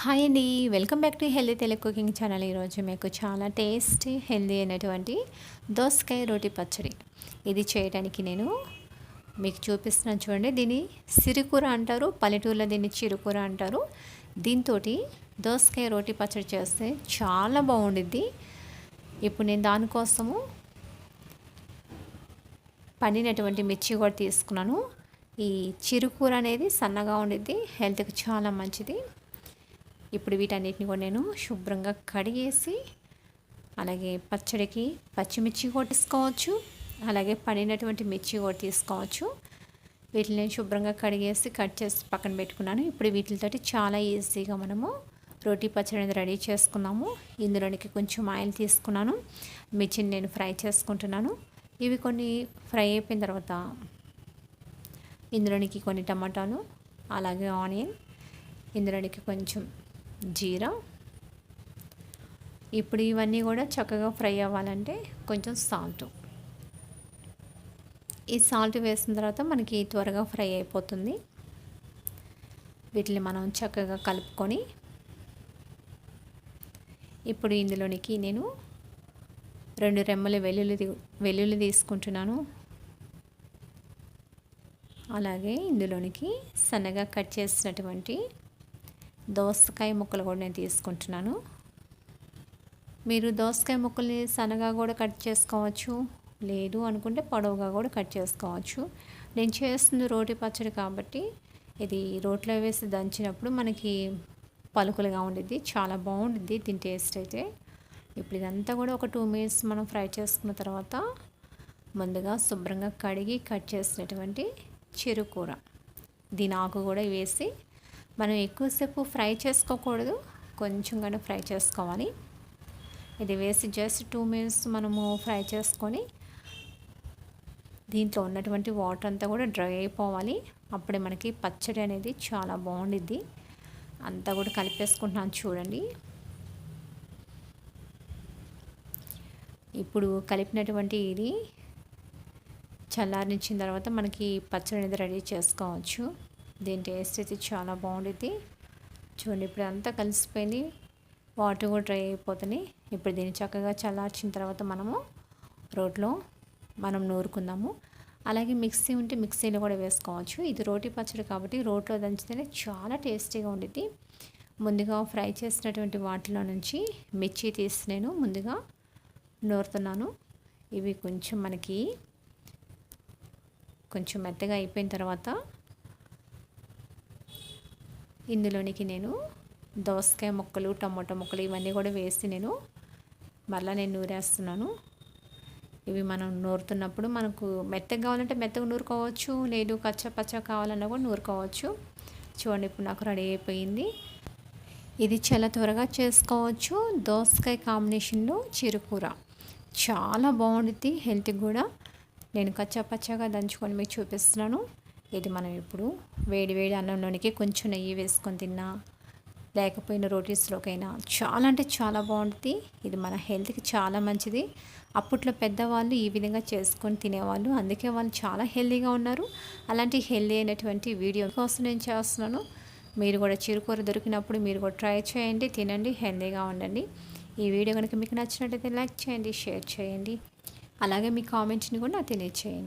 Hi అండి. Welcome back to healthy Telugu cooking channel. ఈరోజు మీకు చాలా టేస్టీ హెల్దీ అయినటువంటి దోసకాయ రోటి పచ్చడి. ఇది చేయడానికి నేను మీకు చూపిస్తున్నాను చూడండి. దీన్ని సిరికూర అంటారు పల్లెటూరులో దీన్ని చిరుకూర అంటారు. దీంతో దోసకాయ రోటి పచ్చడి చేస్తే చాలా బాగుండిద్ది. ఇప్పుడు నేను దానికోసము పండినటువంటి మిర్చి కూడా తీసుకున్నాను. ఈ చిరుకూర అనేది సన్నగా ఉండిద్ది హెల్త్కి చాలా మంచిది. ఇప్పుడు వీటన్నిటిని కూడా నేను శుభ్రంగా కడిగేసి అలాగే పచ్చడికి పచ్చిమిర్చి కొట్టేసుకోవచ్చు అలాగే పడినటువంటి మిర్చి కూడా తీసుకోవచ్చు. వీటిని నేను శుభ్రంగా కడిగేసి కట్ చేసి పక్కన పెట్టుకున్నాను. ఇప్పుడు వీటితోటి చాలా ఈజీగా మనము రోటీ పచ్చడి రెడీ చేసుకున్నాము. ఇందులోనికి కొంచెం ఆయిల్ తీసుకున్నాను. మిర్చిని నేను ఫ్రై చేసుకుంటున్నాను. ఇవి కొన్ని ఫ్రై అయిపోయిన తర్వాత ఇందులోనికి కొన్ని టమాటాలు అలాగే ఆనియన్ ఇందులోనికి కొంచెం జీరా. ఇప్పుడు ఇవన్నీ కూడా చక్కగా ఫ్రై అవ్వాలంటే కొంచెం సాల్ట్. ఈ సాల్ట్ వేసిన తర్వాత మనకి త్వరగా ఫ్రై అయిపోతుంది. వీటిని మనం చక్కగా కలుపుకొని ఇప్పుడు ఇందులోనికి నేను రెండు రెమ్మలు వెల్లుల్లి వెల్లుల్లి తీసుకుంటున్నాను. అలాగే ఇందులోనికి సన్నగా కట్ చేసినటువంటి దోసకాయ ముక్కలు కూడా నేను తీసుకుంటున్నాను. మీరు దోసకాయ ముక్కల్ని సన్నగా కూడా కట్ చేసుకోవచ్చు లేదు అనుకుంటే పొడవుగా కూడా కట్ చేసుకోవచ్చు. నేను చేస్తుంది రోటి పచ్చడి కాబట్టి ఇది రోట్లో వేసి దంచినప్పుడు మనకి పలుకులుగా ఉండిద్ది చాలా బాగుండిద్ది దీని టేస్ట్ అయితే. ఇప్పుడు ఇదంతా కూడా ఒక టూ మినిట్స్ మనం ఫ్రై చేసుకున్న తర్వాత ముందుగా శుభ్రంగా కడిగి కట్ చేసినటువంటి చిరుకూర దీని ఆకు కూడా వేసి మనం ఎక్కువసేపు ఫ్రై చేసుకోకూడదు. కొంచెం కానీ ఫ్రై చేసుకోవాలి. ఇది వేసి జస్ట్ టూ మినిట్స్ మనము ఫ్రై చేసుకొని దీంట్లో ఉన్నటువంటి వాటర్ అంతా కూడా డ్రై అయిపోవాలి. అప్పుడే మనకి పచ్చడి అనేది చాలా బాగుండిద్ది. అంతా కూడా కలిపేసుకుంటున్నాను చూడండి. ఇప్పుడు కలిపినటువంటి ఇది చల్లారించిన తర్వాత మనకి పచ్చడి అనేది రెడీ చేసుకోవచ్చు. దీని టేస్ట్ అయితే చాలా బాగుండిద్ది. చూడండి ఇప్పుడు అంతా కలిసిపోయింది. వాటర్ కూడా డ్రై అయిపోతున్నాయి ఇప్పుడు దీన్ని చక్కగా చల్లార్చిన తర్వాత మనము రోట్లో మనం నూరుకుందాము. అలాగే మిక్సీ ఉంటే మిక్సీలో కూడా వేసుకోవచ్చు. ఇది రోటి పచ్చడి కాబట్టి రోట్లో దంచితేనే చాలా టేస్టీగా ఉండిద్ది. ముందుగా ఫ్రై చేసినటువంటి వాటిలో నుంచి మిర్చి తీసి నేను ముందుగా నూరుతున్నాను. ఇవి కొంచెం మనకి కొంచెం మెత్తగా అయిపోయిన తర్వాత ఇందులోనికి నేను దోసకాయ ముక్కలు టమాటో ముక్కలు ఇవన్నీ కూడా వేసి నేను మళ్ళీ నేను నూరేస్తున్నాను. ఇవి మనం నూరుతున్నప్పుడు మనకు మెత్తగా కావాలంటే మెత్తగా నూరుకోవచ్చు లేదు కచ్చ పచ్చ కావాలన్నా కూడా నూరుకోవచ్చు. చూడండి ఇప్పుడు నాకు రెడీ అయిపోయింది. ఇది చాలా త్వరగా చేసుకోవచ్చు. దోసకాయ కాంబినేషన్లో చిరుకూర. చాలా బాగుంటుంది హెల్త్కి కూడా. నేను కచ్చా పచ్చగా దంచుకొని మీకు చూపిస్తున్నాను. ఇది మనం ఇప్పుడు వేడి వేడి అన్నంలోనికి కొంచెం నెయ్యి వేసుకొని తిన్నా లేకపోయిన రోటీస్లోకైనా చాలా అంటే చాలా బాగుంటుంది. ఇది మన హెల్త్కి చాలా మంచిది. అప్పట్లో పెద్దవాళ్ళు ఈ విధంగా చేసుకొని తినేవాళ్ళు. అందుకే వాళ్ళు చాలా హెల్తీగా ఉన్నారు. అలాంటి హెల్తీ అయినటువంటి వీడియో కోసం నేను చేస్తున్నాను. మీరు కూడా చిరుకూర దొరికినప్పుడు మీరు కూడా ట్రై చేయండి తినండి హెల్తీగా ఉండండి. ఈ వీడియో కనుక మీకు నచ్చినట్టయితే లైక్ చేయండి షేర్ చేయండి. అలాగే మీ కామెంట్స్ని కూడా నాకు తెలియచేయండి.